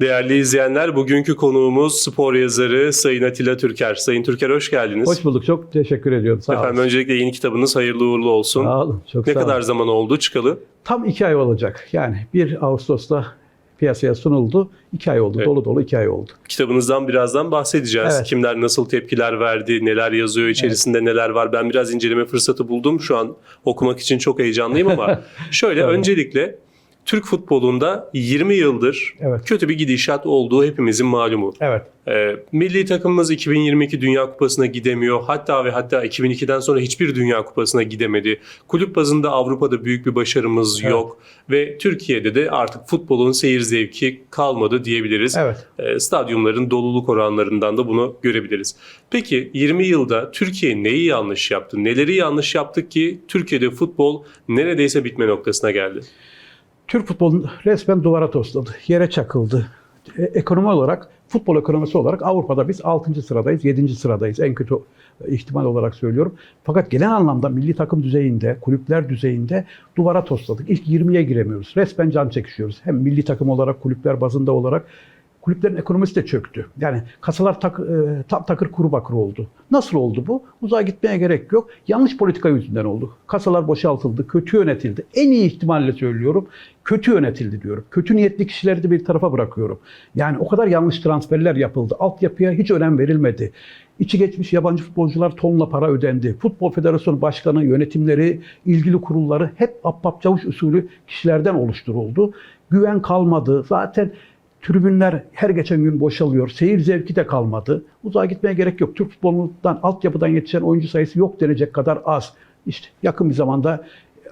Değerli izleyenler, bugünkü konuğumuz spor yazarı Sayın Atilla Türker. Sayın Türker hoş geldiniz. Hoş bulduk. Çok teşekkür ediyorum. Sağ Efendim olun. öncelikle yeni kitabınız hayırlı uğurlu olsun. Sağ olun. Çok ne sağ kadar olun. zaman oldu çıkalı? Tam iki ay olacak. Yani 1 Ağustos'ta piyasaya sunuldu. İki ay oldu. Evet. Dolu dolu iki ay oldu. Kitabınızdan birazdan bahsedeceğiz. Evet. Kimler nasıl tepkiler verdi, neler yazıyor, içerisinde neler var. Ben biraz inceleme fırsatı buldum. Şu an okumak için çok heyecanlıyım ama şöyle Evet. öncelikle Türk futbolunda 20 yıldır Evet. kötü bir gidişat olduğu hepimizin malumu. Evet. Ee, milli takımımız 2022 Dünya Kupası'na gidemiyor. Hatta ve hatta 2002'den sonra hiçbir Dünya Kupası'na gidemedi. Kulüp bazında Avrupa'da büyük bir başarımız Evet. yok. Ve Türkiye'de de artık futbolun seyir zevki kalmadı diyebiliriz. Evet. Ee, stadyumların doluluk oranlarından da bunu görebiliriz. Peki 20 yılda Türkiye neyi yanlış yaptı? Neleri yanlış yaptık ki Türkiye'de futbol neredeyse bitme noktasına geldi? Türk futbolun resmen duvara tosladı. Yere çakıldı. E, ekonomi olarak, futbol ekonomisi olarak Avrupa'da biz 6. sıradayız, 7. sıradayız. En kötü ihtimal olarak söylüyorum. Fakat genel anlamda milli takım düzeyinde, kulüpler düzeyinde duvara tosladık. İlk 20'ye giremiyoruz. Resmen can çekişiyoruz. Hem milli takım olarak, kulüpler bazında olarak kulüplerin ekonomisi de çöktü. Yani kasalar tak, e, tam takır kuru bakır oldu. Nasıl oldu bu? Uzağa gitmeye gerek yok. Yanlış politika yüzünden oldu. Kasalar boşaltıldı, kötü yönetildi. En iyi ihtimalle söylüyorum, kötü yönetildi diyorum. Kötü niyetli kişileri de bir tarafa bırakıyorum. Yani o kadar yanlış transferler yapıldı. Altyapıya hiç önem verilmedi. İçi geçmiş yabancı futbolcular tonla para ödendi. Futbol Federasyonu Başkanı, yönetimleri, ilgili kurulları hep Abbap Çavuş usulü kişilerden oluşturuldu. Güven kalmadı. Zaten Tribünler her geçen gün boşalıyor. Seyir zevki de kalmadı. Uzağa gitmeye gerek yok. Türk futbolundan, altyapıdan yetişen oyuncu sayısı yok denecek kadar az. İşte yakın bir zamanda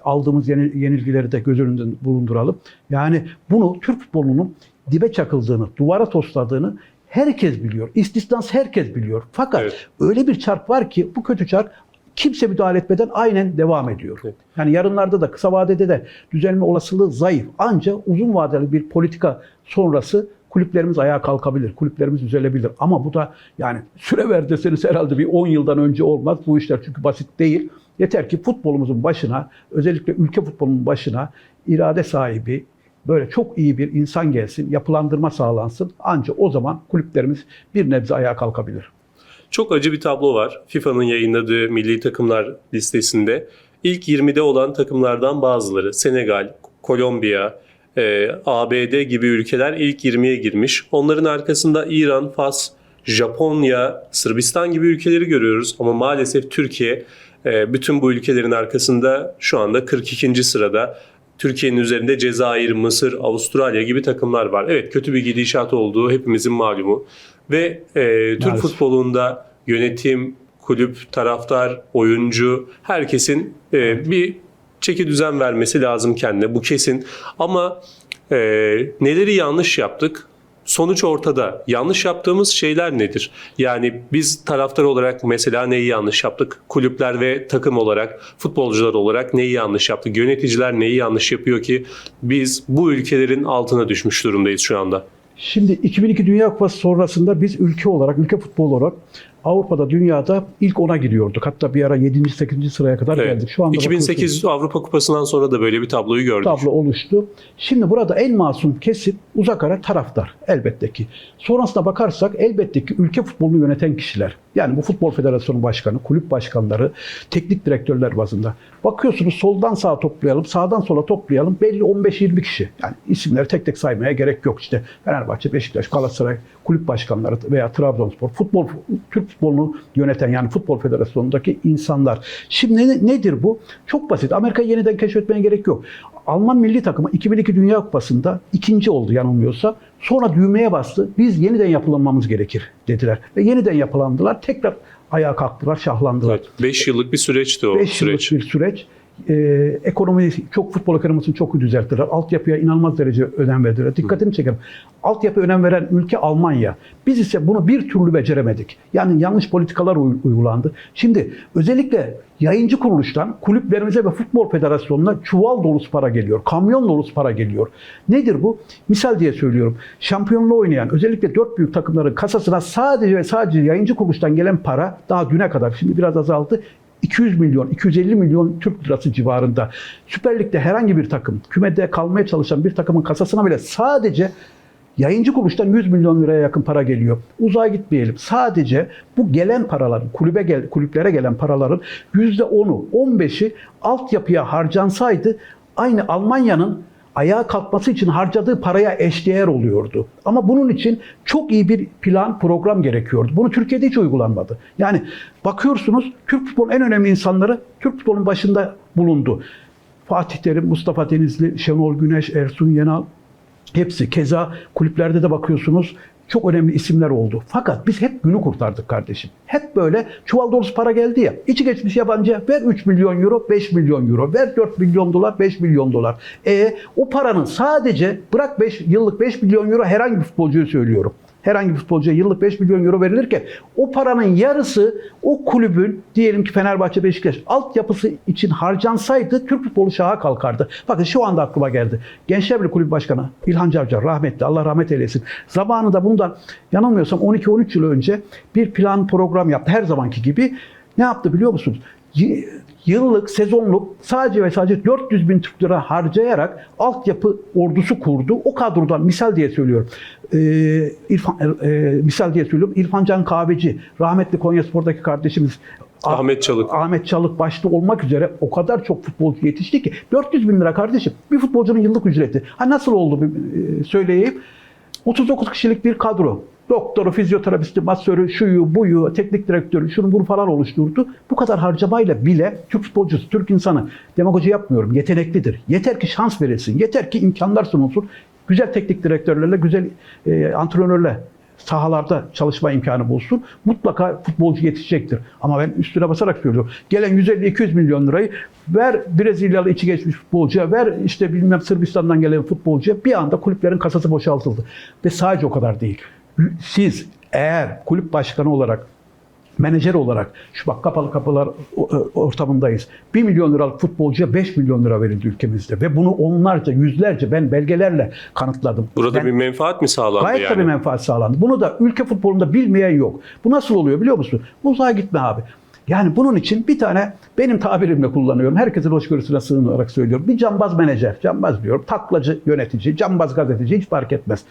aldığımız yeni- yenilgileri de göz önünde bulunduralım. Yani bunu Türk futbolunun dibe çakıldığını, duvara tosladığını herkes biliyor. İstisnas herkes biliyor. Fakat Evet. öyle bir çark var ki bu kötü çark kimse müdahale etmeden aynen devam ediyor. Evet. Yani yarınlarda da kısa vadede de düzelme olasılığı zayıf. Ancak uzun vadeli bir politika sonrası kulüplerimiz ayağa kalkabilir. Kulüplerimiz düzelebilir. Ama bu da yani süre ver deseniz herhalde bir 10 yıldan önce olmaz. Bu işler çünkü basit değil. Yeter ki futbolumuzun başına, özellikle ülke futbolunun başına irade sahibi, böyle çok iyi bir insan gelsin, yapılandırma sağlansın. Ancak o zaman kulüplerimiz bir nebze ayağa kalkabilir. Çok acı bir tablo var. FIFA'nın yayınladığı milli takımlar listesinde. İlk 20'de olan takımlardan bazıları Senegal, Kolombiya, e, ABD gibi ülkeler ilk 20'ye girmiş. Onların arkasında İran, Fas, Japonya, Sırbistan gibi ülkeleri görüyoruz. Ama maalesef Türkiye e, bütün bu ülkelerin arkasında şu anda 42. sırada. Türkiye'nin üzerinde Cezayir, Mısır, Avustralya gibi takımlar var. Evet kötü bir gidişat olduğu hepimizin malumu. Ve e, Türk Maalesef. futbolunda yönetim, kulüp, taraftar, oyuncu herkesin e, bir çeki düzen vermesi lazım kendine. Bu kesin. Ama e, neleri yanlış yaptık? Sonuç ortada. Yanlış yaptığımız şeyler nedir? Yani biz taraftar olarak mesela neyi yanlış yaptık? Kulüpler ve takım olarak, futbolcular olarak neyi yanlış yaptık? Yöneticiler neyi yanlış yapıyor ki biz bu ülkelerin altına düşmüş durumdayız şu anda? Şimdi 2002 Dünya Kupası sonrasında biz ülke olarak, ülke futbolu olarak Avrupa'da, dünyada ilk ona giriyorduk. Hatta bir ara 7. 8. sıraya kadar Evet. geldik. Şu anda 2008 Avrupa Kupası'ndan sonra da böyle bir tabloyu gördük. tablo oluştu. Şimdi burada en masum kesim uzak ara taraftar elbette ki. Sonrasına bakarsak elbette ki ülke futbolunu yöneten kişiler. Yani bu Futbol Federasyonu Başkanı, kulüp başkanları, teknik direktörler bazında. Bakıyorsunuz soldan sağa toplayalım, sağdan sola toplayalım. Belli 15-20 kişi. Yani isimleri tek tek saymaya gerek yok işte. Fenerbahçe, Beşiktaş, Galatasaray kulüp başkanları veya Trabzonspor futbol Türk futbolunu yöneten yani Futbol Federasyonu'ndaki insanlar. Şimdi ne- nedir bu? Çok basit. Amerika'yı yeniden keşfetmeye gerek yok. Alman milli takımı 2002 Dünya Kupası'nda ikinci oldu yanılmıyorsa. Sonra düğmeye bastı. Biz yeniden yapılanmamız gerekir dediler. Ve yeniden yapılandılar. Tekrar ayağa kalktılar, şahlandılar. Evet, 5 yıllık bir süreçti o 5 yıllık süreç. bir süreç. Ee, ekonomi çok futbol ekonomisini çok düzelttiler. Altyapıya inanılmaz derece önem verdiler. Dikkatimi çekerim. Altyapı önem veren ülke Almanya. Biz ise bunu bir türlü beceremedik. Yani yanlış politikalar uy- uygulandı. Şimdi özellikle yayıncı kuruluştan kulüplerimize ve futbol federasyonuna çuval dolusu para geliyor. Kamyon dolusu para geliyor. Nedir bu? Misal diye söylüyorum. Şampiyonluğu oynayan özellikle dört büyük takımların kasasına sadece ve sadece yayıncı kuruluştan gelen para daha düne kadar şimdi biraz azaldı. 200 milyon, 250 milyon Türk lirası civarında. Süper Lig'de herhangi bir takım, kümede kalmaya çalışan bir takımın kasasına bile sadece Yayıncı kuruluştan 100 milyon liraya yakın para geliyor. Uzağa gitmeyelim. Sadece bu gelen paraların, kulübe gel, kulüplere gelen paraların %10'u, 15'i altyapıya harcansaydı aynı Almanya'nın ayağa kalkması için harcadığı paraya eşdeğer oluyordu. Ama bunun için çok iyi bir plan, program gerekiyordu. Bunu Türkiye'de hiç uygulanmadı. Yani bakıyorsunuz Türk futbolun en önemli insanları Türk futbolun başında bulundu. Fatih Terim, Mustafa Denizli, Şenol Güneş, Ersun Yenal hepsi. Keza kulüplerde de bakıyorsunuz çok önemli isimler oldu. Fakat biz hep günü kurtardık kardeşim. Hep böyle çuval dolusu para geldi ya. İçi geçmiş yabancı ver 3 milyon euro, 5 milyon euro. Ver 4 milyon dolar, 5 milyon dolar. E o paranın sadece bırak 5 yıllık 5 milyon euro herhangi bir futbolcuyu söylüyorum. Herhangi bir futbolcuya yıllık 5 milyon euro verilirken o paranın yarısı o kulübün diyelim ki Fenerbahçe Beşiktaş altyapısı için harcansaydı Türk futbolu şaha kalkardı. Bakın şu anda aklıma geldi. Gençler Birliği Kulüp Başkanı İlhan Cavcar rahmetli Allah rahmet eylesin. Zamanında bundan yanılmıyorsam 12-13 yıl önce bir plan program yaptı her zamanki gibi. Ne yaptı biliyor musunuz? Yıllık, sezonluk sadece ve sadece 400 bin Türk lira harcayarak altyapı ordusu kurdu. O kadrodan misal diye söylüyorum. Ee, İrfan, e, misal diye söylüyorum. İrfan Can Kahveci, rahmetli Konyaspor'daki kardeşimiz Ah- Ahmet Çalık. Ahmet Çalık başta olmak üzere o kadar çok futbolcu yetişti ki 400 bin lira kardeşim bir futbolcunun yıllık ücreti. Ha nasıl oldu bir e, söyleyeyim. 39 kişilik bir kadro. Doktoru, fizyoterapisti, masörü, şuyu, buyu, teknik direktörü, şunu bunu falan oluşturdu. Bu kadar harcamayla bile Türk futbolcusu, Türk insanı demagoji yapmıyorum. Yeteneklidir. Yeter ki şans verilsin. Yeter ki imkanlar sunulsun. Güzel teknik direktörlerle, güzel e, antrenörle sahalarda çalışma imkanı bulsun. Mutlaka futbolcu yetişecektir. Ama ben üstüne basarak söylüyorum. Gelen 150-200 milyon lirayı ver Brezilyalı içi geçmiş futbolcuya, ver işte bilmem Sırbistan'dan gelen futbolcuya bir anda kulüplerin kasası boşaltıldı. Ve sadece o kadar değil. Siz eğer kulüp başkanı olarak menajer olarak şu bak kapalı kapılar o- ortamındayız. 1 milyon liralık futbolcuya 5 milyon lira verildi ülkemizde ve bunu onlarca, yüzlerce ben belgelerle kanıtladım. Burada Ben- bir menfaat mi sağlandı Gayet yani? tabii menfaat sağlandı. Bunu da ülke futbolunda bilmeyen yok. Bu nasıl oluyor biliyor musun? Uzağa gitme abi. Yani bunun için bir tane benim tabirimle kullanıyorum. Herkesin hoşgörüsüne sığınarak söylüyorum. Bir cambaz menajer, cambaz diyorum. Taklacı yönetici, cambaz gazeteci hiç fark etmez.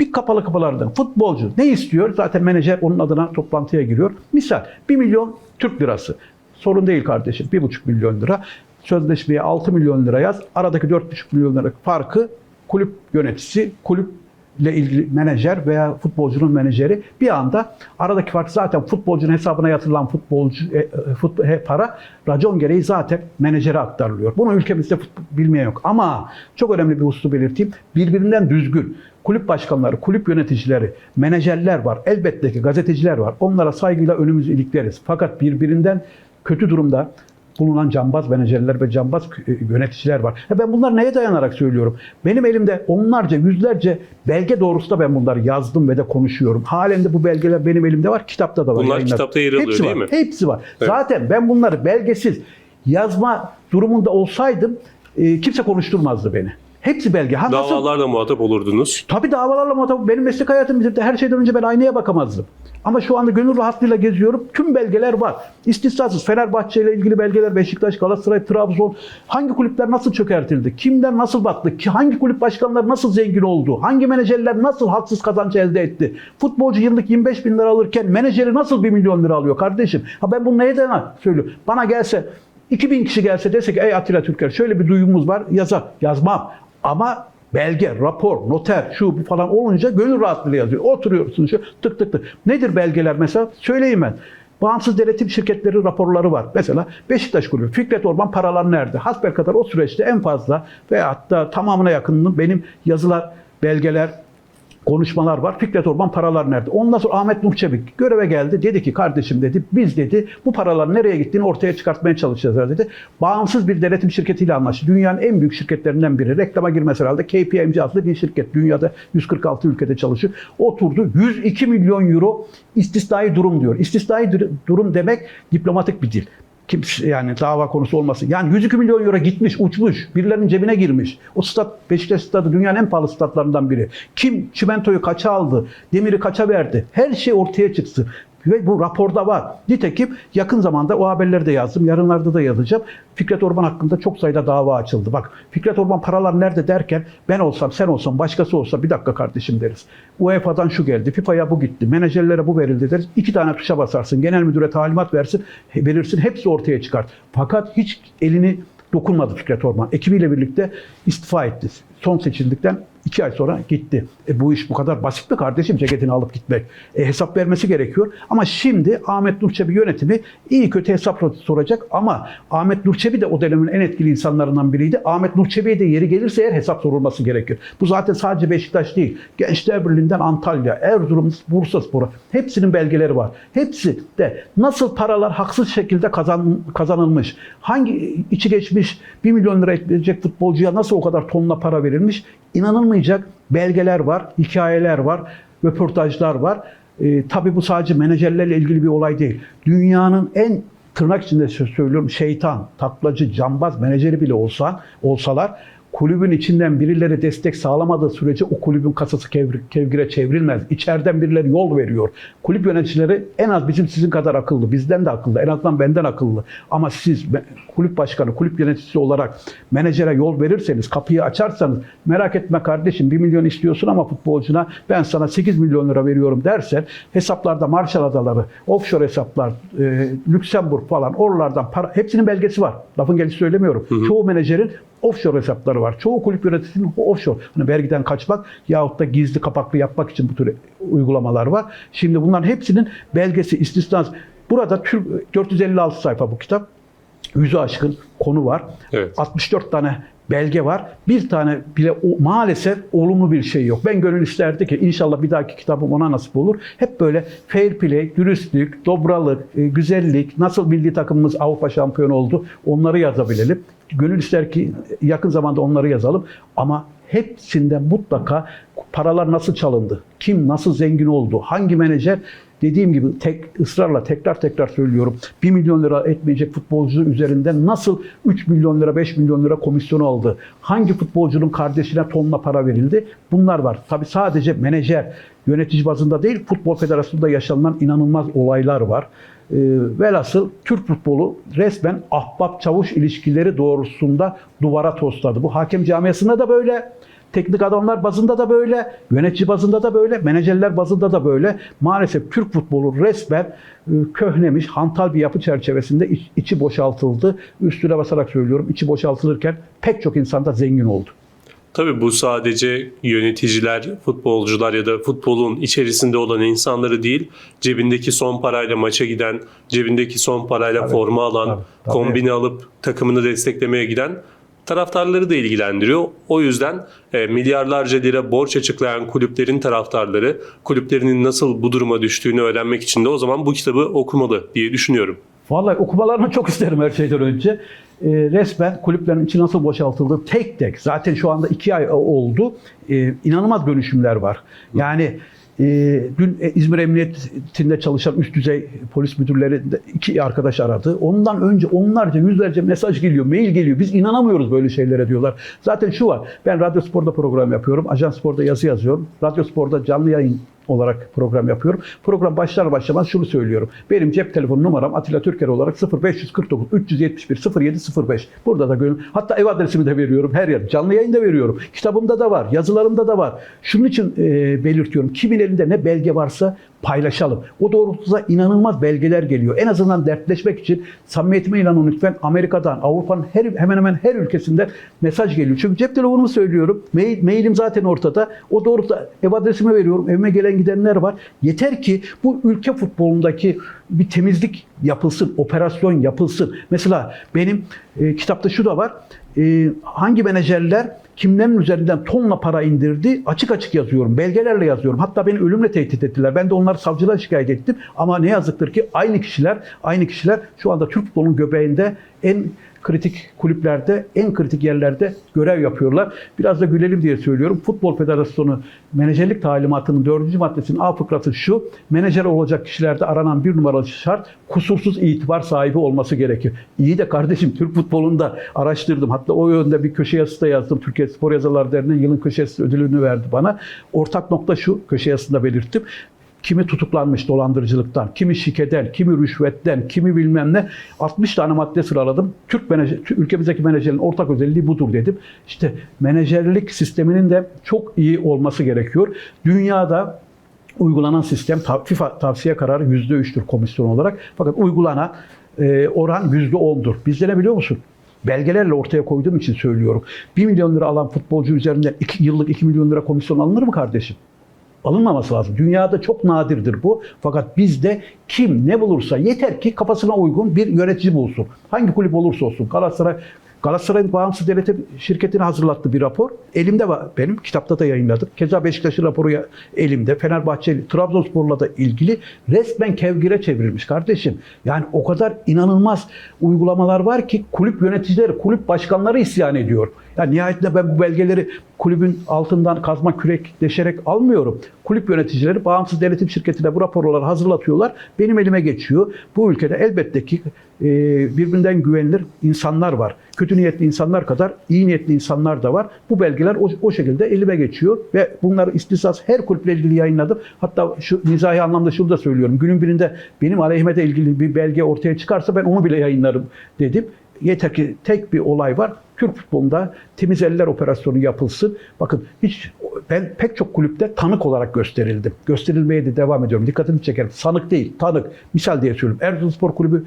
Bir kapalı kapılardan futbolcu ne istiyor? Zaten menajer onun adına toplantıya giriyor. Misal 1 milyon Türk lirası. Sorun değil kardeşim. 1,5 milyon lira. Sözleşmeye 6 milyon lira yaz. Aradaki 4,5 milyon lira farkı kulüp yöneticisi, kulüp ile ilgili menajer veya futbolcunun menajeri bir anda aradaki fark zaten futbolcunun hesabına yatırılan futbolcu e, e, fut- he, para racon gereği zaten menajere aktarılıyor. Bunu ülkemizde bilmeyen yok. Ama çok önemli bir hususu belirteyim. Birbirinden düzgün kulüp başkanları, kulüp yöneticileri, menajerler var. Elbette ki gazeteciler var. Onlara saygıyla önümüzü ilikleriz. Fakat birbirinden kötü durumda bulunan cambaz menajerler ve cambaz e, yöneticiler var. Ha ben bunlar neye dayanarak söylüyorum? Benim elimde onlarca, yüzlerce belge doğrusu da ben bunları yazdım ve de konuşuyorum. Halen de bu belgeler benim elimde var. Kitapta da var. Bunlar yayınladım. kitapta yer alıyor, Hepsi değil var. mi? Hepsi var. Evet. Zaten ben bunları belgesiz yazma durumunda olsaydım e, kimse konuşturmazdı beni. Hepsi belge. Ha, nasıl? Davalarla muhatap olurdunuz. Tabii davalarla muhatap. Benim meslek hayatım bitirdi. Her şeyden önce ben aynaya bakamazdım. Ama şu anda gönül rahatlığıyla geziyorum. Tüm belgeler var. İstisnasız Fenerbahçe ile ilgili belgeler, Beşiktaş, Galatasaray, Trabzon. Hangi kulüpler nasıl çökertildi? Kimler nasıl battı? Ki- Hangi kulüp başkanları nasıl zengin oldu? Hangi menajerler nasıl haksız kazanç elde etti? Futbolcu yıllık 25 bin lira alırken menajeri nasıl 1 milyon lira alıyor kardeşim? Ha ben bunu dayanarak söylüyorum? Bana gelse 2000 kişi gelse desek ey Atilla Türker şöyle bir duyumumuz var yazar. Yazmam. Ama belge, rapor, noter, şu bu falan olunca gönül rahatlığıyla yazıyor. Oturuyorsun şu tık tık tık. Nedir belgeler mesela? Söyleyeyim ben. Bağımsız denetim şirketleri raporları var. Mesela Beşiktaş Kulübü, Fikret Orman paralar nerede? Hasbelkader o süreçte en fazla veya hatta tamamına yakınının benim yazılar, belgeler, konuşmalar var. Fikret Orman paralar nerede? Ondan sonra Ahmet Nuh Çebi göreve geldi. Dedi ki kardeşim dedi biz dedi bu paraların nereye gittiğini ortaya çıkartmaya çalışacağız dedi. Bağımsız bir denetim şirketiyle anlaştı. Dünyanın en büyük şirketlerinden biri. Reklama girmez herhalde. KPMG adlı bir şirket. Dünyada 146 ülkede çalışıyor. Oturdu 102 milyon euro istisnai durum diyor. İstisnai dur- durum demek diplomatik bir dil. Kimse yani dava konusu olmasın. Yani 102 milyon euro gitmiş, uçmuş. Birilerinin cebine girmiş. O stat, Beşiktaş stadı dünyanın en pahalı statlarından biri. Kim çimentoyu kaça aldı? Demiri kaça verdi? Her şey ortaya çıksın. Ve bu raporda var. Nitekim yakın zamanda o haberleri de yazdım. Yarınlarda da yazacağım. Fikret Orman hakkında çok sayıda dava açıldı. Bak Fikret Orman paralar nerede derken ben olsam sen olsam başkası olsa bir dakika kardeşim deriz. UEFA'dan şu geldi, FIFA'ya bu gitti, menajerlere bu verildi deriz. İki tane tuşa basarsın, genel müdüre talimat versin, verirsin hepsi ortaya çıkar. Fakat hiç elini dokunmadı Fikret Orman. Ekibiyle birlikte istifa etti. Son seçildikten iki ay sonra gitti. E bu iş bu kadar basit mi kardeşim ceketini alıp gitmek? E hesap vermesi gerekiyor. Ama şimdi Ahmet Nur Çebi yönetimi iyi kötü hesap soracak ama Ahmet Nur Çebi de o dönemin en etkili insanlarından biriydi. Ahmet Nur Çebi'ye de yeri gelirse eğer hesap sorulması gerekir. Bu zaten sadece Beşiktaş değil. Gençler Birliği'nden Antalya, Erzurum, Bursa Spor'a hepsinin belgeleri var. Hepsi de nasıl paralar haksız şekilde kazan, kazanılmış, hangi içi geçmiş 1 milyon lira etmeyecek futbolcuya nasıl o kadar tonla para verilmiş inanılmayacak belgeler var, hikayeler var, röportajlar var. Ee, tabii bu sadece menajerlerle ilgili bir olay değil. Dünyanın en tırnak içinde söylüyorum şeytan, taklacı, cambaz menajeri bile olsa olsalar kulübün içinden birileri destek sağlamadığı sürece o kulübün kasası kevgire çevrilmez. İçeriden birileri yol veriyor. Kulüp yöneticileri en az bizim sizin kadar akıllı, bizden de akıllı, en azından benden akıllı. Ama siz kulüp başkanı, kulüp yöneticisi olarak menajere yol verirseniz, kapıyı açarsanız merak etme kardeşim 1 milyon istiyorsun ama futbolcuna ben sana 8 milyon lira veriyorum dersen hesaplarda Marshall Adaları, offshore hesaplar, e, Lüksemburg falan oralardan para hepsinin belgesi var. Lafın gelişi söylemiyorum. Çoğu menajerin offshore hesapları var. Çoğu kulüp yöneticisinin offshore. Hani vergiden kaçmak yahut da gizli kapaklı yapmak için bu tür uygulamalar var. Şimdi bunların hepsinin belgesi, istisnası. Burada Türk 456 sayfa bu kitap. Yüzü aşkın konu var. Evet. 64 tane belge var. Bir tane bile o, maalesef olumlu bir şey yok. Ben gönül isterdi ki inşallah bir dahaki kitabım ona nasip olur. Hep böyle fair play, dürüstlük, dobralık, e, güzellik, nasıl milli takımımız Avrupa şampiyonu oldu onları yazabilelim. Gönül ister ki yakın zamanda onları yazalım. Ama hepsinde mutlaka paralar nasıl çalındı, kim nasıl zengin oldu, hangi menajer dediğim gibi tek ısrarla tekrar tekrar söylüyorum. 1 milyon lira etmeyecek futbolcu üzerinden nasıl 3 milyon lira 5 milyon lira komisyonu aldı? Hangi futbolcunun kardeşine tonla para verildi? Bunlar var. Tabi sadece menajer, yönetici bazında değil Futbol Federasyonu'nda yaşanılan inanılmaz olaylar var. Ee, velhasıl Türk futbolu resmen ahbap çavuş ilişkileri doğrultusunda duvara tosladı. Bu hakem camiasında da böyle. Teknik adamlar bazında da böyle, yönetici bazında da böyle, menajerler bazında da böyle. Maalesef Türk futbolu resmen e, köhnemiş, hantal bir yapı çerçevesinde iç- içi boşaltıldı. Üstüne basarak söylüyorum, içi boşaltılırken pek çok insan da zengin oldu. Tabii bu sadece yöneticiler, futbolcular ya da futbolun içerisinde olan insanları değil, cebindeki son parayla maça giden, cebindeki son parayla Tabii, forma alan, tabii, tabii. kombini alıp takımını desteklemeye giden taraftarları da ilgilendiriyor. O yüzden e, milyarlarca lira borç açıklayan kulüplerin taraftarları kulüplerinin nasıl bu duruma düştüğünü öğrenmek için de o zaman bu kitabı okumalı diye düşünüyorum. Vallahi okumalarını çok isterim her şeyden önce. Ee, resmen kulüplerin içi nasıl boşaltıldı tek tek. Zaten şu anda iki ay oldu. Ee, inanılmaz dönüşümler var. Yani e, dün e, İzmir Emniyetinde çalışan üst düzey polis müdürleri iki arkadaş aradı. Ondan önce onlarca yüzlerce mesaj geliyor, mail geliyor. Biz inanamıyoruz böyle şeylere diyorlar. Zaten şu var. Ben Radyo Spor'da program yapıyorum. Ajans Spor'da yazı yazıyorum. Radyo Spor'da canlı yayın olarak program yapıyorum. Program başlar başlamaz şunu söylüyorum. Benim cep telefonu numaram Atilla Türker olarak 0549 371 0705. Burada da gönül. Hatta ev adresimi de veriyorum her yer. Canlı yayında veriyorum. Kitabımda da var. Yazılarımda da var. Şunun için e, belirtiyorum. Kimin elinde ne belge varsa paylaşalım. O doğrultuda inanılmaz belgeler geliyor. En azından dertleşmek için samimiyetime inanın lütfen Amerika'dan, Avrupa'nın her, hemen hemen her ülkesinden mesaj geliyor. Çünkü cep telefonumu söylüyorum. Mail, mailim zaten ortada. O doğrultuda ev adresimi veriyorum. Evime gelen gidenler var. Yeter ki bu ülke futbolundaki bir temizlik yapılsın, operasyon yapılsın. Mesela benim e, kitapta şu da var. E, hangi menajerler kimlerin üzerinden tonla para indirdi açık açık yazıyorum. Belgelerle yazıyorum. Hatta beni ölümle tehdit ettiler. Ben de onları savcılığa şikayet ettim. Ama ne yazıktır ki aynı kişiler aynı kişiler şu anda Türk futbolunun göbeğinde en kritik kulüplerde, en kritik yerlerde görev yapıyorlar. Biraz da gülelim diye söylüyorum. Futbol Federasyonu menajerlik talimatının dördüncü maddesinin A fıkrası şu. Menajer olacak kişilerde aranan bir numaralı şart kusursuz itibar sahibi olması gerekir. İyi de kardeşim Türk futbolunda araştırdım. Hatta o yönde bir köşe yazısı da yazdım. Türkiye Spor Yazarlar Derneği yılın köşesi ödülünü verdi bana. Ortak nokta şu, köşe yazısında belirttim. Kimi tutuklanmış dolandırıcılıktan, kimi şikeden, kimi rüşvetten, kimi bilmem ne. 60 tane madde sıraladım. Türk menajer, ülkemizdeki menajerin ortak özelliği budur dedim. İşte menajerlik sisteminin de çok iyi olması gerekiyor. Dünyada uygulanan sistem FIFA tavsiye kararı %3'tür komisyon olarak. Fakat uygulanan e, oran %10'dur. Bizde ne biliyor musun? Belgelerle ortaya koyduğum için söylüyorum. 1 milyon lira alan futbolcu üzerinden iki, yıllık 2 milyon lira komisyon alınır mı kardeşim? Alınmaması lazım. Dünyada çok nadirdir bu. Fakat bizde kim ne bulursa yeter ki kafasına uygun bir yönetici bulsun. Hangi kulüp olursa olsun. Galatasaray Galatasaray'ın bağımsız devletim şirketini hazırlattı bir rapor. Elimde var. Benim kitapta da yayınladım. Keza Beşiktaş'ın raporu elimde. Fenerbahçe, Trabzonspor'la da ilgili resmen kevgire çevrilmiş kardeşim. Yani o kadar inanılmaz uygulamalar var ki kulüp yöneticileri, kulüp başkanları isyan ediyor. Yani nihayetinde ben bu belgeleri kulübün altından kazma kürek deşerek almıyorum. Kulüp yöneticileri bağımsız denetim şirketine bu raporları hazırlatıyorlar. Benim elime geçiyor. Bu ülkede elbette ki birbirinden güvenilir insanlar var. Kötü niyetli insanlar kadar iyi niyetli insanlar da var. Bu belgeler o, o şekilde elime geçiyor ve bunları istisas her kulüple ilgili yayınladım. Hatta şu mizahi anlamda şunu da söylüyorum. Günün birinde benim aleyhime de ilgili bir belge ortaya çıkarsa ben onu bile yayınlarım dedim. Yeter ki tek bir olay var. Türk futbolunda temiz eller operasyonu yapılsın. Bakın hiç ben pek çok kulüpte tanık olarak gösterildim. Gösterilmeye de devam ediyorum. Dikkatini çekerim. Sanık değil, tanık. Misal diye söylüyorum. Erzurumspor Kulübü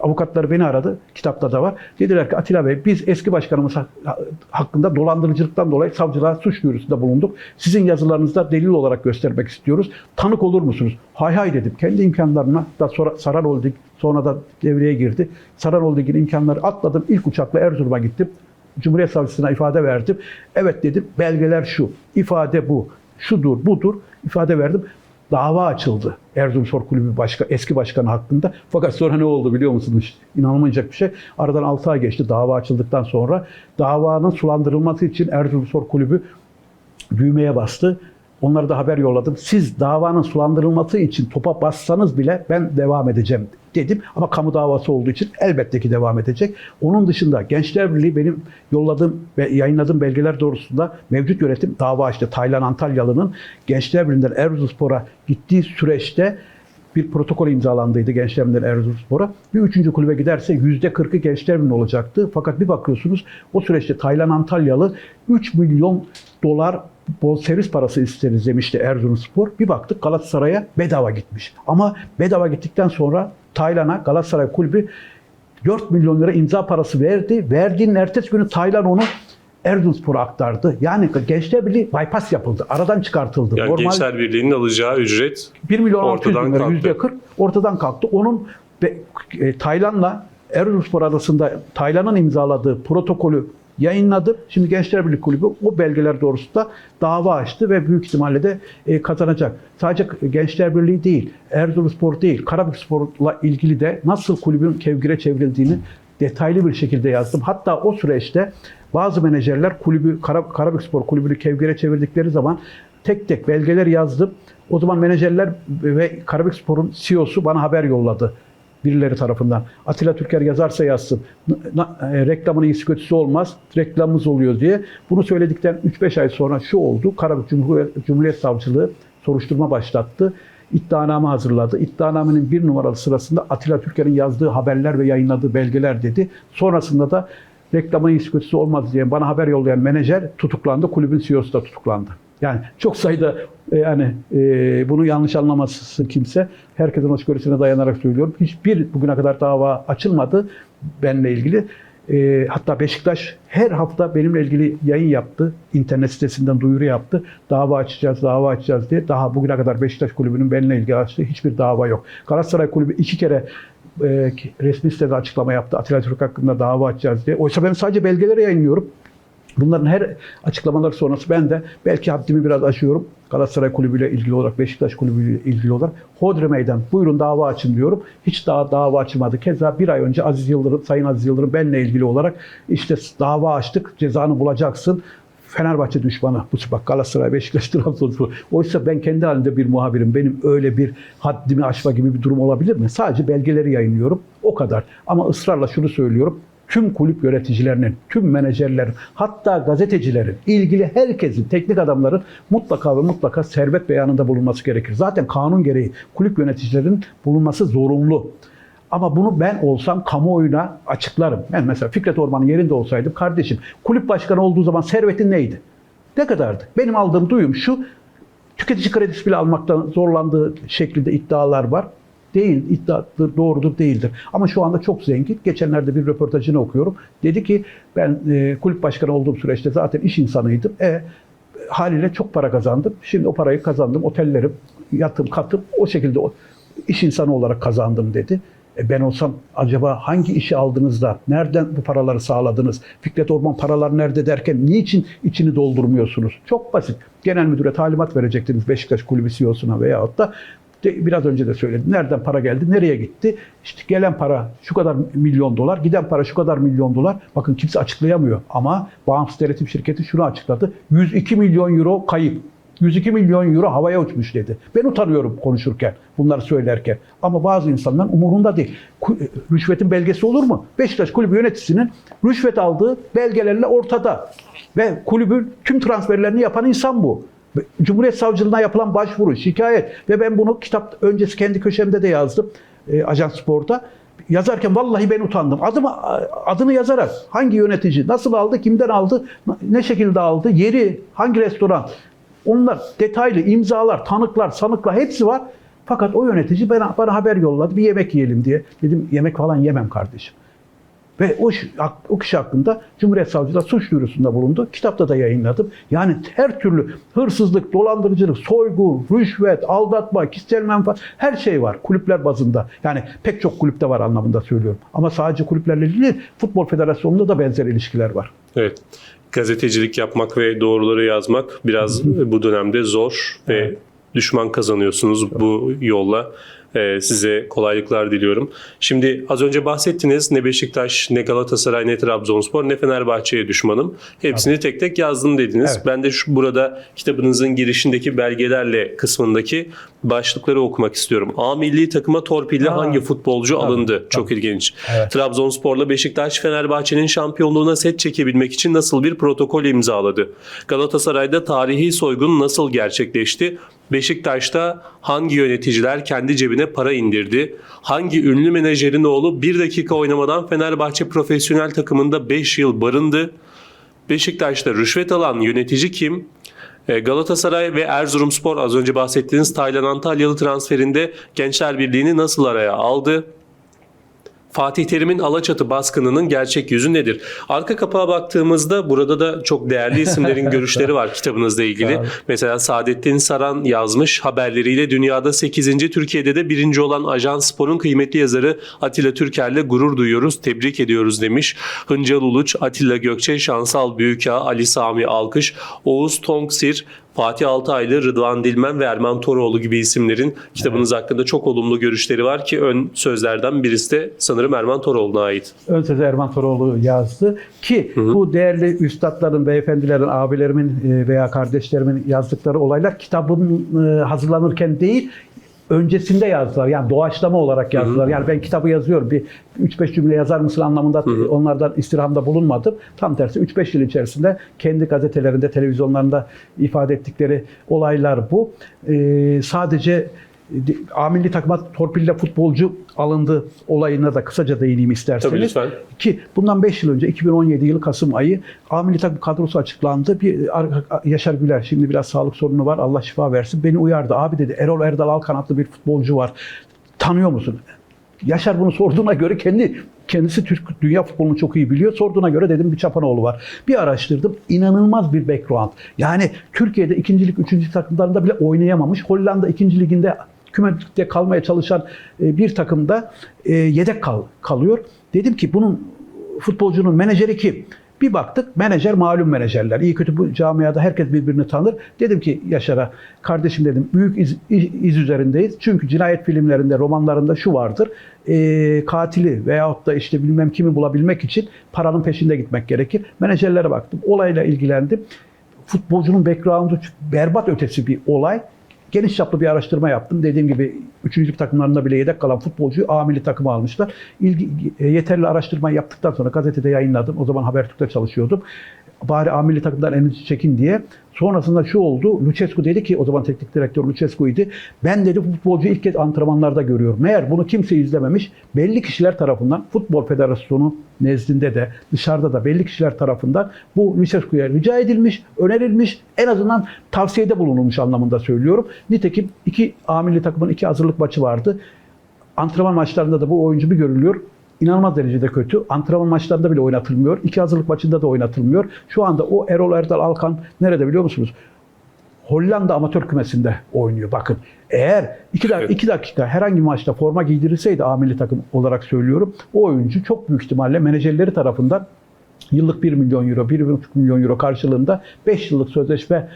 avukatları beni aradı. Kitapta da var. Dediler ki Atilla Bey biz eski başkanımız hak- hakkında dolandırıcılıktan dolayı savcılığa suç duyurusunda bulunduk. Sizin yazılarınızda delil olarak göstermek istiyoruz. Tanık olur musunuz? Hay hay dedim. Kendi imkanlarına da sonra Saran Holding sonra da devreye girdi. Saran Holding'in imkanları atladım. İlk uçakla Erzurum'a gittim. Cumhuriyet Savcısına ifade verdim. Evet dedim. Belgeler şu. ifade bu. Şudur, budur. ifade verdim. Dava açıldı. Erzurumspor Kulübü başka, eski başkanı hakkında. Fakat sonra ne oldu biliyor musunuz? İnanılmayacak bir şey. Aradan 6 ay geçti dava açıldıktan sonra. Davanın sulandırılması için Erzurumspor Kulübü düğmeye bastı. Onlara da haber yolladım. Siz davanın sulandırılması için topa bassanız bile ben devam edeceğim dedim. Ama kamu davası olduğu için elbette ki devam edecek. Onun dışında Gençler Birliği benim yolladığım ve yayınladığım belgeler doğrultusunda mevcut yönetim dava açtı. Taylan Antalyalı'nın Gençler Birliği'nden Erzurumspor'a gittiği süreçte bir protokol imzalandıydı Gençler Birliği'nden Erzurumspor'a. Bir üçüncü kulübe giderse yüzde kırkı Gençler Birliği olacaktı. Fakat bir bakıyorsunuz o süreçte Taylan Antalyalı 3 milyon dolar bonservis parası isteriz demişti Erzurumspor. Bir baktık Galatasaray'a bedava gitmiş. Ama bedava gittikten sonra Taylan'a Galatasaray kulübü 4 milyon lira imza parası verdi. Verdiğinin ertesi günü Taylan onu Erzurumspor'a aktardı. Yani Gençler Birliği bypass yapıldı. Aradan çıkartıldı. Yani Gençler Birliği'nin alacağı ücret 1 milyon 600 Ortadan bin lira, kalktı. yüzde 40 ortadan kalktı. Onun e, Taylan'la Erzurumspor arasında Taylan'ın imzaladığı protokolü yayınladı. Şimdi Gençler Birliği Kulübü o belgeler doğrultusunda dava açtı ve büyük ihtimalle de e, kazanacak. Sadece Gençler Birliği değil, Erzurumspor değil, Karabükspor'la ilgili de nasıl kulübün kevgire çevrildiğini detaylı bir şekilde yazdım. Hatta o süreçte bazı menajerler kulübü Kara, Karabükspor kulübünü kevgire çevirdikleri zaman tek tek belgeler yazdım. O zaman menajerler ve Karabükspor'un CEO'su bana haber yolladı birileri tarafından. Atilla Türker yazarsa yazsın. E, reklamın iyisi kötüsü olmaz. Reklamımız oluyor diye. Bunu söyledikten 3-5 ay sonra şu oldu. Karabük Cumhuriyet Savcılığı soruşturma başlattı. İddianame hazırladı. İddianamenin bir numaralı sırasında Atilla Türker'in yazdığı haberler ve yayınladığı belgeler dedi. Sonrasında da reklamın iyisi kötüsü olmaz diye bana haber yollayan menajer tutuklandı. Kulübün CEO'su da tutuklandı. Yani çok sayıda e, yani e, bunu yanlış anlamasın kimse. Herkesin hoşgörüsüne dayanarak söylüyorum. Hiçbir bugüne kadar dava açılmadı benimle ilgili. E, hatta Beşiktaş her hafta benimle ilgili yayın yaptı. İnternet sitesinden duyuru yaptı. Dava açacağız, dava açacağız diye. Daha bugüne kadar Beşiktaş kulübünün benimle ilgili açtığı hiçbir dava yok. Galatasaray kulübü iki kere e, resmi sitede açıklama yaptı. Atilla Türk hakkında dava açacağız diye. Oysa ben sadece belgeleri yayınlıyorum. Bunların her açıklamaları sonrası ben de belki haddimi biraz aşıyorum. Galatasaray kulübüyle ilgili olarak, Beşiktaş kulübüyle ilgili olarak Hodri Meydan buyurun dava açın diyorum. Hiç daha dava açılmadı. Keza bir ay önce Aziz Yıldırım, Sayın Aziz Yıldırım benle ilgili olarak işte dava açtık, cezanı bulacaksın. Fenerbahçe düşmanı. Bu bak Galatasaray, Beşiktaş, Trabzonspor. Oysa ben kendi halinde bir muhabirim. Benim öyle bir haddimi aşma gibi bir durum olabilir mi? Sadece belgeleri yayınlıyorum. O kadar. Ama ısrarla şunu söylüyorum. Tüm kulüp yöneticilerinin, tüm menajerlerin, hatta gazetecilerin, ilgili herkesin, teknik adamların mutlaka ve mutlaka servet beyanında bulunması gerekir. Zaten kanun gereği kulüp yöneticilerinin bulunması zorunlu. Ama bunu ben olsam kamuoyuna açıklarım. Ben mesela Fikret Orman'ın yerinde olsaydım kardeşim kulüp başkanı olduğu zaman servetin neydi? Ne kadardı? Benim aldığım duyum şu. Tüketici kredisi bile almaktan zorlandığı şeklinde iddialar var. Değil, iddiadır, doğrudur, değildir. Ama şu anda çok zengin. Geçenlerde bir röportajını okuyorum. Dedi ki ben e, kulüp başkanı olduğum süreçte zaten iş insanıydım. E, haliyle çok para kazandım. Şimdi o parayı kazandım. Otellerim, yatım, katım o şekilde o, iş insanı olarak kazandım dedi. E ben olsam acaba hangi işi aldınız da nereden bu paraları sağladınız? Fikret Orman paralar nerede derken niçin içini doldurmuyorsunuz? Çok basit. Genel müdüre talimat verecektiniz Beşiktaş kulübü CEO'suna veyahut da biraz önce de söyledim. Nereden para geldi? Nereye gitti? İşte gelen para şu kadar milyon dolar, giden para şu kadar milyon dolar. Bakın kimse açıklayamıyor. Ama bağımsız denetim şirketi şunu açıkladı. 102 milyon euro kayıp. 102 milyon euro havaya uçmuş dedi. Ben utanıyorum konuşurken, bunları söylerken. Ama bazı insanların umurunda değil. Ku- Rüşvetin belgesi olur mu? Beşiktaş kulübü yöneticisinin rüşvet aldığı belgelerle ortada. Ve kulübün tüm transferlerini yapan insan bu. Cumhuriyet Savcılığına yapılan başvuru, şikayet ve ben bunu kitap öncesi kendi köşemde de yazdım. E, Ajans Spor'da. Yazarken vallahi ben utandım. Adımı, adını yazarak hangi yönetici, nasıl aldı, kimden aldı, ne şekilde aldı, yeri, hangi restoran, onlar detaylı imzalar, tanıklar, sanıklar hepsi var. Fakat o yönetici bana, bana haber yolladı bir yemek yiyelim diye. Dedim yemek falan yemem kardeşim. Ve o, o kişi hakkında Cumhuriyet Savcılığı suç duyurusunda bulundu. Kitapta da yayınladım. Yani her türlü hırsızlık, dolandırıcılık, soygun, rüşvet, aldatma, kişisel menfaat her şey var kulüpler bazında. Yani pek çok kulüpte var anlamında söylüyorum. Ama sadece kulüplerle ilgili Futbol Federasyonu'nda da benzer ilişkiler var. Evet. Gazetecilik yapmak ve doğruları yazmak biraz bu dönemde zor ve düşman kazanıyorsunuz bu yolla. Ee, size kolaylıklar diliyorum. Şimdi az önce bahsettiniz ne Beşiktaş, ne Galatasaray, ne Trabzonspor, ne Fenerbahçe'ye düşmanım. Hepsini tek tek yazdım dediniz. Evet. Ben de şu burada kitabınızın girişindeki belgelerle kısmındaki başlıkları okumak istiyorum. A milli takıma torpille Aa, hangi futbolcu tabii, alındı? Çok ilginç. Evet. Trabzonspor'la Beşiktaş Fenerbahçe'nin şampiyonluğuna set çekebilmek için nasıl bir protokol imzaladı? Galatasaray'da tarihi soygun nasıl gerçekleşti? Beşiktaş'ta hangi yöneticiler kendi cebine para indirdi? Hangi ünlü menajerin oğlu bir dakika oynamadan Fenerbahçe profesyonel takımında 5 yıl barındı? Beşiktaş'ta rüşvet alan yönetici kim? E, Galatasaray ve Erzurumspor az önce bahsettiğiniz Taylan Antalyalı transferinde Gençler Birliği'ni nasıl araya aldı? Fatih Terim'in Alaçatı baskınının gerçek yüzü nedir? Arka kapağa baktığımızda burada da çok değerli isimlerin görüşleri var kitabınızla ilgili. Mesela Saadettin Saran yazmış haberleriyle dünyada 8. Türkiye'de de birinci olan Ajans Spor'un kıymetli yazarı Atilla Türker'le gurur duyuyoruz, tebrik ediyoruz demiş. Hıncal Uluç, Atilla Gökçe, Şansal Büyüka, Ali Sami Alkış, Oğuz Tonksir, Fatih Altaylı, Rıdvan Dilmen ve Erman Toroğlu gibi isimlerin kitabınız hakkında çok olumlu görüşleri var ki ön sözlerden birisi de sanırım Erman Toroğlu'na ait. ön sözü Erman Toroğlu yazdı ki bu değerli üstadların, beyefendilerin, abilerimin e, veya kardeşlerimin yazdıkları olaylar kitabın e, hazırlanırken değil öncesinde yazdılar. Yani doğaçlama olarak yazdılar. Yani ben kitabı yazıyorum. Bir 3-5 cümle yazar mısın anlamında onlardan istirhamda bulunmadım. Tam tersi 3-5 yıl içerisinde kendi gazetelerinde, televizyonlarında ifade ettikleri olaylar bu. E, sadece A milli takıma torpille futbolcu alındı olayına da kısaca değineyim isterseniz. Tabii lütfen. Ki bundan 5 yıl önce 2017 yılı Kasım ayı A milli takım kadrosu açıklandı. Bir ar- Yaşar Güler şimdi biraz sağlık sorunu var. Allah şifa versin. Beni uyardı. Abi dedi Erol Erdal Alkanatlı bir futbolcu var. Tanıyor musun? Yaşar bunu sorduğuna göre kendi kendisi Türk dünya futbolunu çok iyi biliyor. Sorduğuna göre dedim bir Çapanoğlu var. Bir araştırdım. İnanılmaz bir background. Yani Türkiye'de ikincilik, üçüncü takımlarında bile oynayamamış. Hollanda ikinci liginde kümede kalmaya çalışan e, bir takımda e, yedek kal, kalıyor. Dedim ki bunun futbolcunun menajeri kim? Bir baktık menajer malum menajerler. İyi kötü bu camiada herkes birbirini tanır. Dedim ki Yaşar'a kardeşim dedim büyük iz, iz- iz üzerindeyiz. Çünkü cinayet filmlerinde, romanlarında şu vardır. E, katili veyahut da işte bilmem kimi bulabilmek için paranın peşinde gitmek gerekir. Menajerlere baktım. Olayla ilgilendim. Futbolcunun background'u berbat ötesi bir olay. Geniş çaplı bir araştırma yaptım. Dediğim gibi üçüncülük takımlarında bile yedek kalan futbolcuyu A milli takıma almışlar. İlgi, yeterli araştırma yaptıktan sonra gazetede yayınladım. O zaman Habertürk'te çalışıyordum. Bari A milli takımdan elinizi çekin diye. Sonrasında şu oldu. Lucescu dedi ki o zaman teknik direktör Lucescu'ydu. Ben dedi bu futbolcuyu ilk kez antrenmanlarda görüyorum. Meğer bunu kimse izlememiş. Belli kişiler tarafından Futbol Federasyonu nezdinde de dışarıda da belli kişiler tarafından bu Lucescu'ya rica edilmiş, önerilmiş, en azından tavsiyede bulunulmuş anlamında söylüyorum. Nitekim iki A milli takımın iki hazırlık maçı vardı. Antrenman maçlarında da bu oyuncu bir görülüyor. İnanılmaz derecede kötü. Antrenman maçlarında bile oynatılmıyor. İki hazırlık maçında da oynatılmıyor. Şu anda o Erol Erdal Alkan nerede biliyor musunuz? Hollanda amatör kümesinde oynuyor. Bakın eğer 2 dakika, Evet. iki dakika herhangi bir maçta forma giydirilseydi A milli takım olarak söylüyorum. O oyuncu çok büyük ihtimalle menajerleri tarafından yıllık 1 milyon euro, 1,5 milyon euro karşılığında 5 yıllık sözleşme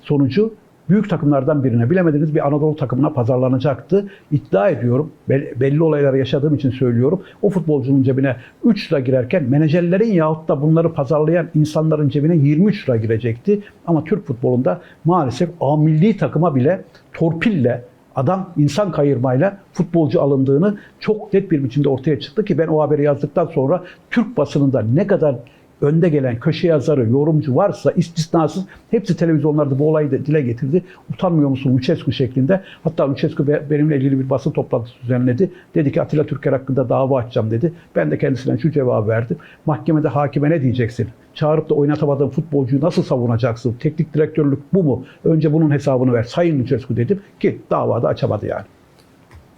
sonucu büyük takımlardan birine bilemediniz bir Anadolu takımına pazarlanacaktı. İddia ediyorum, bel- belli olayları yaşadığım için söylüyorum. O futbolcunun cebine 3 lira girerken menajerlerin yahut da bunları pazarlayan insanların cebine 23 lira girecekti. Ama Türk futbolunda maalesef A milli takıma bile torpille adam insan kayırmayla futbolcu alındığını çok net bir biçimde ortaya çıktı ki ben o haberi yazdıktan sonra Türk basınında ne kadar önde gelen köşe yazarı, yorumcu varsa istisnasız hepsi televizyonlarda bu olayı da dile getirdi. Utanmıyor musun Lucescu şeklinde. Hatta Lucescu be- benimle ilgili bir basın toplantısı düzenledi. Dedi ki Atilla Türker hakkında dava açacağım dedi. Ben de kendisine şu cevabı verdim. Mahkemede hakime ne diyeceksin? Çağırıp da oynatamadığın futbolcuyu nasıl savunacaksın? Teknik direktörlük bu mu? Önce bunun hesabını ver. Sayın Lucescu dedim ki davada açamadı yani.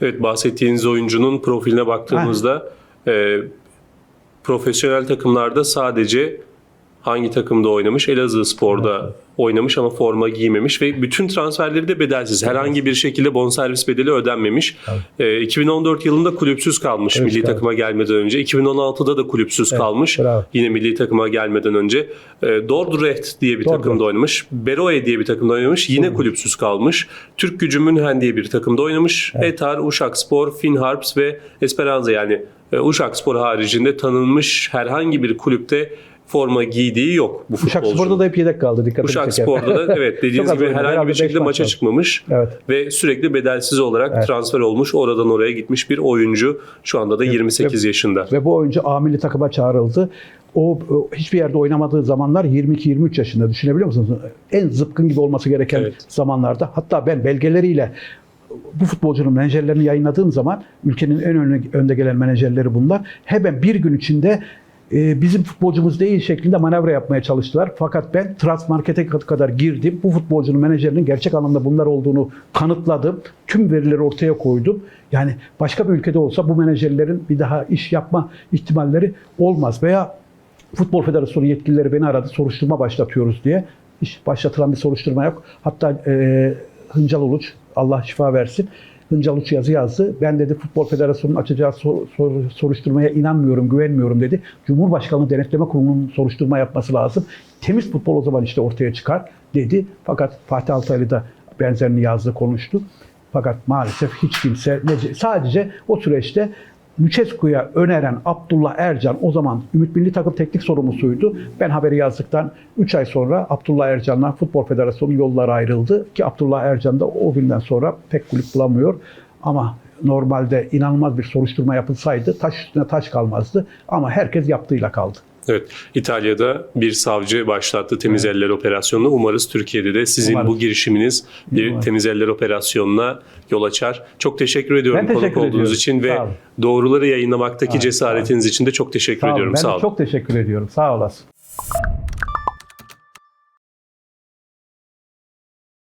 Evet bahsettiğiniz oyuncunun profiline baktığımızda e, profesyonel takımlarda sadece hangi takımda oynamış? Elazığ Spor'da oynamış ama forma giymemiş ve bütün transferleri de bedelsiz. Herhangi bir şekilde bonservis bedeli ödenmemiş. E, 2014 yılında kulüpsüz kalmış Evet, milli kaldı. takıma gelmeden önce. 2016'da da kulüpsüz kalmış. bravo. Yine milli takıma gelmeden önce. E, Dordrecht diye bir Dordrecht. takımda oynamış. Beroe diye bir takımda oynamış. Yine kulüpsüz kalmış. Türk Gücü Münhen diye bir takımda oynamış. Etar, Uşakspor, Finharps ve Esperanza yani e, Uşakspor haricinde tanınmış herhangi bir kulüpte forma giydiği yok bu Uşak futbolcunun. Spor'da da hep yedek kaldı. Dikkatimi Uşak çeker. Spor'da da evet dediğiniz gibi herhangi bir şekilde maç maça kaldı. çıkmamış Evet. ve sürekli bedelsiz olarak Evet. transfer olmuş. Oradan oraya gitmiş bir oyuncu. Şu anda da 28 yaşında. Ve bu oyuncu A milli takıma çağrıldı. O, o hiçbir yerde oynamadığı zamanlar 22-23 yaşında düşünebiliyor musunuz? En zıpkın gibi olması gereken Evet. zamanlarda. Hatta ben belgeleriyle bu futbolcunun menajerlerini yayınladığım zaman ülkenin en önde, önde gelen menajerleri bunlar. Hemen bir gün içinde e, bizim futbolcumuz değil şeklinde manevra yapmaya çalıştılar. Fakat ben Transmarket'e kadar girdim. Bu futbolcunun menajerinin gerçek anlamda bunlar olduğunu kanıtladım. Tüm verileri ortaya koydum. Yani başka bir ülkede olsa bu menajerlerin bir daha iş yapma ihtimalleri olmaz. Veya Futbol Federasyonu yetkilileri beni aradı. Soruşturma başlatıyoruz diye. Hiç başlatılan bir soruşturma yok. Hatta e, Hıncal Uluç, Allah şifa versin. Hıncal Uluç yazı yazdı. Ben dedi Futbol Federasyonu'nun açacağı sor- sor- soruşturmaya inanmıyorum, güvenmiyorum dedi. Cumhurbaşkanlığı Denetleme Kurulu'nun soruşturma yapması lazım. Temiz futbol o zaman işte ortaya çıkar dedi. Fakat Fatih Altaylı da benzerini yazdı, konuştu. Fakat maalesef hiç kimse sadece o süreçte Lucescu'ya öneren Abdullah Ercan o zaman Ümit Milli Takım teknik sorumlusuydu. Ben haberi yazdıktan 3 ay sonra Abdullah Ercan'la Futbol Federasyonu yolları ayrıldı. Ki Abdullah Ercan da o günden sonra pek kulüp bulamıyor. Ama normalde inanılmaz bir soruşturma yapılsaydı taş üstüne taş kalmazdı. Ama herkes yaptığıyla kaldı. Evet, İtalya'da bir savcı başlattı temiz eller operasyonunu. Umarız Türkiye'de de sizin Umarız. bu girişiminiz bir Umarız. temiz eller operasyonuna yol açar. Çok teşekkür ediyorum Ben konuk teşekkür olduğunuz ediyorum. için ve Sağ doğruları yayınlamaktaki Evet, sağ cesaretiniz için de çok teşekkür Sağ olun. ediyorum. Ben Sağ olun. çok teşekkür ediyorum. Sağ olasın.